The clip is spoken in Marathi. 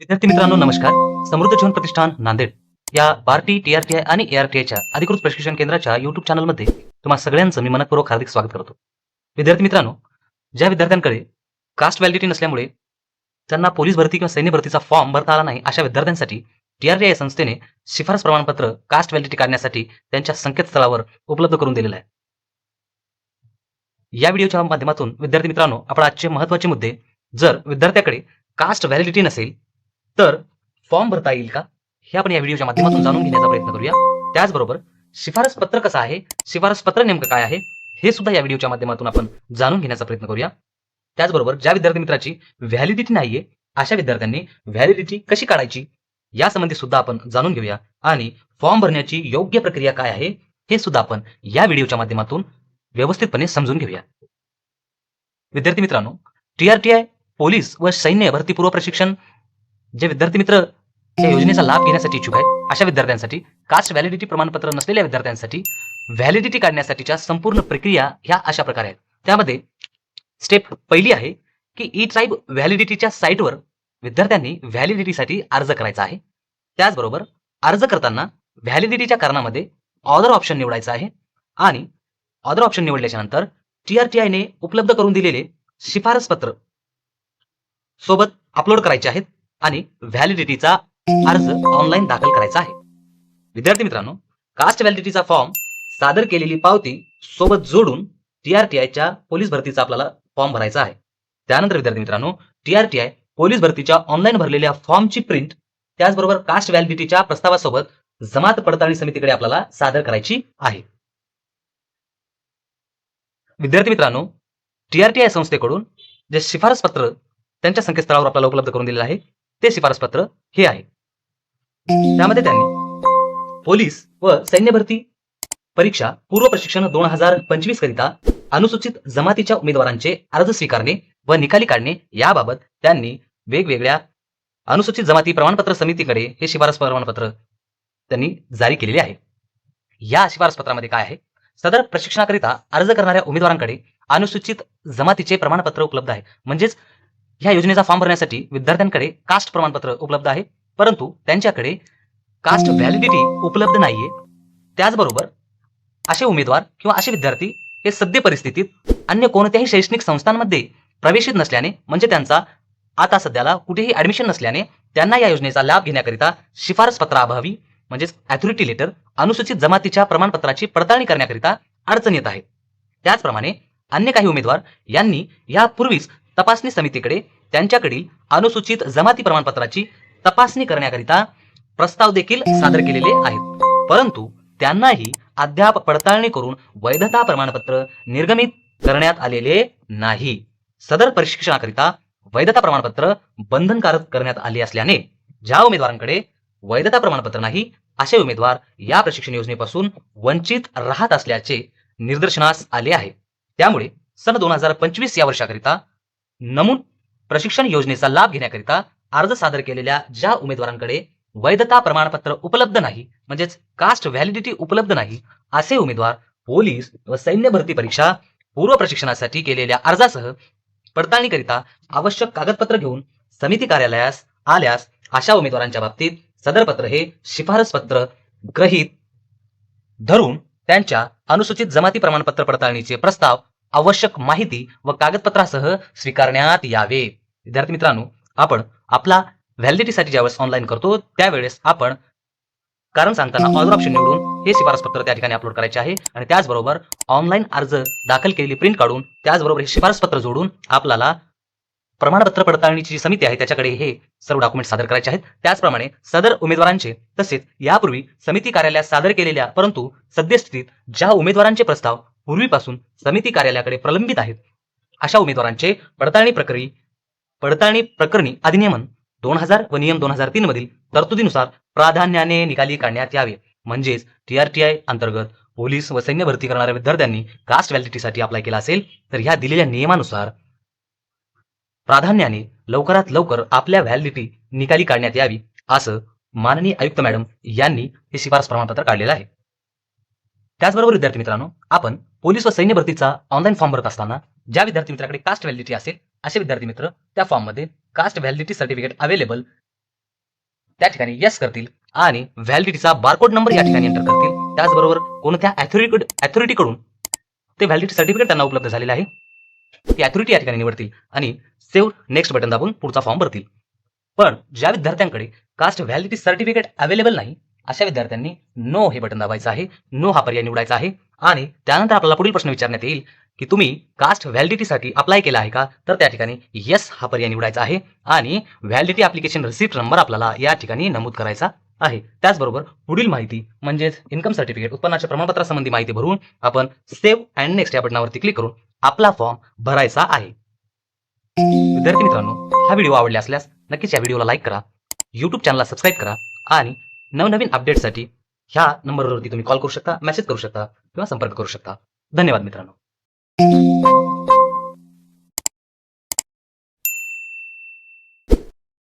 विद्यार्थी मित्रांनो नमस्कार. समृद्ध जीवन प्रतिष्ठान नांदेड या बार्टी टीआरटीआय आणि एआरटीआयच्या अधिकृत प्रशिक्षण केंद्राच्या युट्यूब चॅनलमध्ये तुम्हा सगळ्यांचं मी मनपूर्वक हार्दिक स्वागत करतो. विद्यार्थी मित्रांनो ज्या विद्यार्थ्यांकडे कास्ट व्हॅलिडिटी नसल्यामुळे त्यांना पोलीस भरती किंवा सैन्य भरतीचा फॉर्म भरता आला नाही अशा विद्यार्थ्यांसाठी टीआरटीआय संस्थेने शिफारस प्रमाणपत्र कास्ट व्हॅलिडिटी काढण्यासाठी त्यांच्या संकेतस्थळावर उपलब्ध करून दिलेलं आहे. या व्हिडिओच्या माध्यमातून विद्यार्थी मित्रांनो आपण आजचे महत्त्वाचे मुद्दे जर विद्यार्थ्याकडे कास्ट व्हॅलिडिटी नसेल तर फॉर्म भरता येईल का? हे आपण या व्हिडिओच्या माध्यमातून जाणून घेण्याचा प्रयत्न करूया. त्याचबरोबर शिफारस पत्र कसं आहे? शिफारस पत्र नेमकं काय आहे? हे सुद्धा या व्हिडिओच्या माध्यमातून आपण जाणून घेण्याचा प्रयत्न करूया. त्याचबरोबर ज्या विद्यार्थी मित्राची व्हॅलिडिटी नाहीये अशा विद्यार्थ्यांनी व्हॅलिडिटी कशी काढायची? यासंबंधी सुद्धा आपण जाणून घेऊया. आणि फॉर्म भरण्याची योग्य प्रक्रिया काय आहे? हे सुद्धा आपण या व्हिडिओच्या माध्यमातून व्यवस्थितपणे समजून घेऊया. विद्यार्थी मित्रांनो टीआरटीआय पोलीस व सैन्य भरती पूर्व प्रशिक्षण जे विद्यार्थी मित्र या योजनेचा लाभ घेण्यासाठी इच्छुक आहेत अशा विद्यार्थ्यांसाठी कास्ट व्हॅलिडिटी प्रमाणपत्र नसलेल्या विद्यार्थ्यांसाठी व्हॅलिडिटी काढण्यासाठीच्या संपूर्ण प्रक्रिया ह्या अशा प्रकारे आहेत. त्यामध्ये स्टेप पहिली आहे की ई ट्राईब व्हॅलिडिटीच्या साईटवर विद्यार्थ्यांनी व्हॅलिडिटीसाठी अर्ज करायचा आहे. त्याचबरोबर अर्ज करताना व्हॅलिडिटीच्या कारणामध्ये ऑदर ऑप्शन निवडायचा आहे आणि ऑदर ऑप्शन निवडल्याच्या नंतर टीआरटीआयने उपलब्ध करून दिलेले शिफारस पत्र सोबत अपलोड करायचे आहेत. आणि व्हॅलिडिटीचा अर्ज ऑनलाईन दाखल करायचा आहे. विद्यार्थी मित्रांनो कास्ट व्हॅलिडिटीचा फॉर्म सादर केलेली पावती सोबत जोडून टीआरटीआयच्या पोलीस भरतीचा आपल्याला फॉर्म भरायचा आहे. त्यानंतर विद्यार्थी मित्रांनो टीआरटीआय पोलीस भरतीच्या ऑनलाईन भरलेल्या फॉर्मची प्रिंट त्याचबरोबर कास्ट व्हॅलिडिटीच्या प्रस्तावासोबत जमात पडताळणी समितीकडे आपल्याला सादर करायची आहे. विद्यार्थी मित्रांनो टीआरटीआय संस्थेकडून जे शिफारस पत्र त्यांच्या संकेतस्थळावर आपल्याला उपलब्ध करून दिलेलं आहे ते शिफारस पत्र हे आहे. त्यामध्ये त्यांनी पोलीस व सैन्य भरती परीक्षा पूर्व प्रशिक्षण दोन हजार पंचवीस करिता अनुसूचित जमातीच्या उमेदवारांचे अर्ज स्वीकारणे व निकाली काढणे याबाबत त्यांनी वेगवेगळ्या अनुसूचित जमाती प्रमाणपत्र समितीकडे हे शिफारस प्रमाणपत्र त्यांनी जारी केलेले आहे. या शिफारस पत्रामध्ये काय आहे? सदर प्रशिक्षणाकरिता अर्ज करणाऱ्या उमेदवारांकडे अनुसूचित जमातीचे प्रमाणपत्र उपलब्ध आहे. म्हणजेच ह्या योजनेचा फॉर्म भरण्यासाठी विद्यार्थ्यांकडे कास्ट प्रमाणपत्र उपलब्ध आहे. परंतु त्यांच्याकडे कास्ट व्हॅलिडिटी उपलब्ध नाहीये. त्याचबरोबर असे उमेदवार किंवा असे विद्यार्थी हे सद्य परिस्थितीत अन्य कोणत्याही शैक्षणिक संस्थांमध्ये प्रवेशित नसल्याने म्हणजे त्यांचा आता सध्याला कुठेही ऍडमिशन नसल्याने त्यांना या योजनेचा लाभ घेण्याकरिता शिफारस पत्राअभावी म्हणजेच अथॉरिटी लेटर अनुसूचित जमातीच्या प्रमाणपत्राची पडताळणी करण्याकरिता अडचण येत आहे. त्याचप्रमाणे अन्य काही उमेदवार यांनी यापूर्वीच तपासणी समितीकडे त्यांच्याकडील अनुसूचित जमाती प्रमाणपत्राची तपासणी करण्याकरिता प्रस्ताव देखील सादर केलेले आहेत. परंतु त्यांनाही अद्याप पडताळणी करून वैधता प्रमाणपत्र निर्गमित करण्यात आलेले नाही. सदर प्रशिक्षणाकरिता वैधता प्रमाणपत्र बंधनकारक करण्यात आले असल्याने ज्या उमेदवारांकडे वैधता प्रमाणपत्र नाही असे उमेदवार या प्रशिक्षण योजनेपासून वंचित राहत असल्याचे निदर्शनास आले आहे. त्यामुळे सन दोन हजार पंचवीस या वर्षाकरिता नमून प्रशिक्षण योजनेचा लाभ घेण्याकरिता अर्ज सादर केलेल्या ज्या उमेदवारांकडे वैधता प्रमाणपत्र उपलब्ध नाही म्हणजेच कास्ट व्हॅलिडिटी उपलब्ध नाही असे उमेदवार पोलीस व सैन्य भरती परीक्षा पूर्व प्रशिक्षणासाठी केलेल्या अर्जासह पडताळणीकरिता आवश्यक कागदपत्र घेऊन समिती कार्यालयास आल्यास अशा उमेदवारांच्या बाबतीत सदर पत्र हे शिफारस पत्र ग्रहित धरून त्यांच्या अनुसूचित जमाती प्रमाणपत्र पडताळणीचे प्रस्ताव आवश्यक माहिती व कागदपत्रासह स्वीकारण्यात यावे. विद्यार्थी मित्रांनो आपण आपला व्हॅलिडिटीसाठी ज्यावेळेस ऑनलाईन करतो त्यावेळेस आपण कारण सांगताना ऑर्डर ऑप्शन निवडून हे शिफारस पत्र त्या ठिकाणी अपलोड करायचे आहे आणि त्याचबरोबर ऑनलाईन अर्ज दाखल केलेली प्रिंट काढून त्याचबरोबर हे शिफारस पत्र जोडून आपल्याला प्रमाणपत्र पडताळणीची जी समिती आहे त्याच्याकडे हे सर्व डॉक्युमेंट सादर करायचे आहेत. त्याचप्रमाणे सदर उमेदवारांचे तसेच यापूर्वी समिती कार्यालयात सादर केलेल्या परंतु सद्यस्थितीत ज्या उमेदवारांचे प्रस्ताव पूर्वीपासून समिती कार्यालयाकडे प्रलंबित आहेत. अशा उमेदवारांचे पडताळणी प्रक्रिये पडताळणी प्रकरणी अधिनियमन दोन हजार व नियम दोन हजार तीन मधील तरतुदीनुसार प्राधान्याने निकाली काढण्यात यावे. म्हणजेच टीआरटीआय अंतर्गत पोलीस व सैन्य भरती करणाऱ्या विद्यार्थ्यांनी कास्ट व्हॅलिडिटीसाठी अप्लाय केला असेल तर ह्या दिलेल्या नियमानुसार प्राधान्याने लवकरात लवकर आपल्या व्हॅलिडिटी निकाली काढण्यात यावी असं माननीय आयुक्त मॅडम यांनी हे शिफारस प्रमाणपत्र काढलेलं आहे. त्याचबरोबर विद्यार्थी मित्रांनो आपण पोलीस व सैन्य भरतीचा ऑनलाईन फॉर्म भरत असताना ज्या विद्यार्थी मित्राकडे कास्ट व्हॅलिडिटी असेल असे विद्यार्थी मित्र त्या फॉर्ममध्ये कास्ट व्हॅलिडिटी सर्टिफिकेट अवेलेबल त्या ठिकाणी येस करतील आणि व्हॅलिडिटीचा बारकोड नंबर या ठिकाणी एंटर करतील. त्याचबरोबर कोणत्या अथॉरिटी अथॉरिटीकडून ते व्हॅलिडिटी सर्टिफिकेट त्यांना उपलब्ध झालेलं आहे ती अथॉरिटी या ठिकाणी निवडतील आणि सेव्ह नेक्स्ट बटन दाबून पुढचा फॉर्म भरतील. पण ज्या विद्यार्थ्यांकडे कास्ट व्हॅलिडिटी सर्टिफिकेट अवेलेबल नाही अशा विद्यार्थ्यांनी नो हे बटन दाबायचं आहे. नो हा पर्याय निवडायचा आहे. आणि त्यानंतर आपल्याला पुढील प्रश्न विचारण्यात येईल की तुम्ही कास्ट व्हॅलिडिटीसाठी अप्लाय केला आहे का? तर त्या ठिकाणी येस हा पर्याय निवडायचा आहे. आणि व्हॅलिडिटी अप्लिकेशन रिसिप्ट नंबर आपल्याला या ठिकाणी नमूद करायचा आहे. त्याचबरोबर पुढील माहिती म्हणजेच इन्कम सर्टिफिकेट उत्पन्नाच्या प्रमाणपत्रासंबंधी माहिती भरून आपण सेव्ह अँड नेक्स्ट या बटनावरती क्लिक करून आपला फॉर्म भरायचा आहे. विद्यार्थी मित्रांनो हा व्हिडिओ आवडला असल्यास नक्कीच या व्हिडिओला लाईक करा. यूट्यूब चॅनलला सबस्क्राईब करा. आणि नवनवीन अपडेटसाठी ह्या नंबरवरती तुम्ही कॉल करू शकता मेसेज करू शकता किंवा संपर्क करू शकता. धन्यवाद मित्रांनो.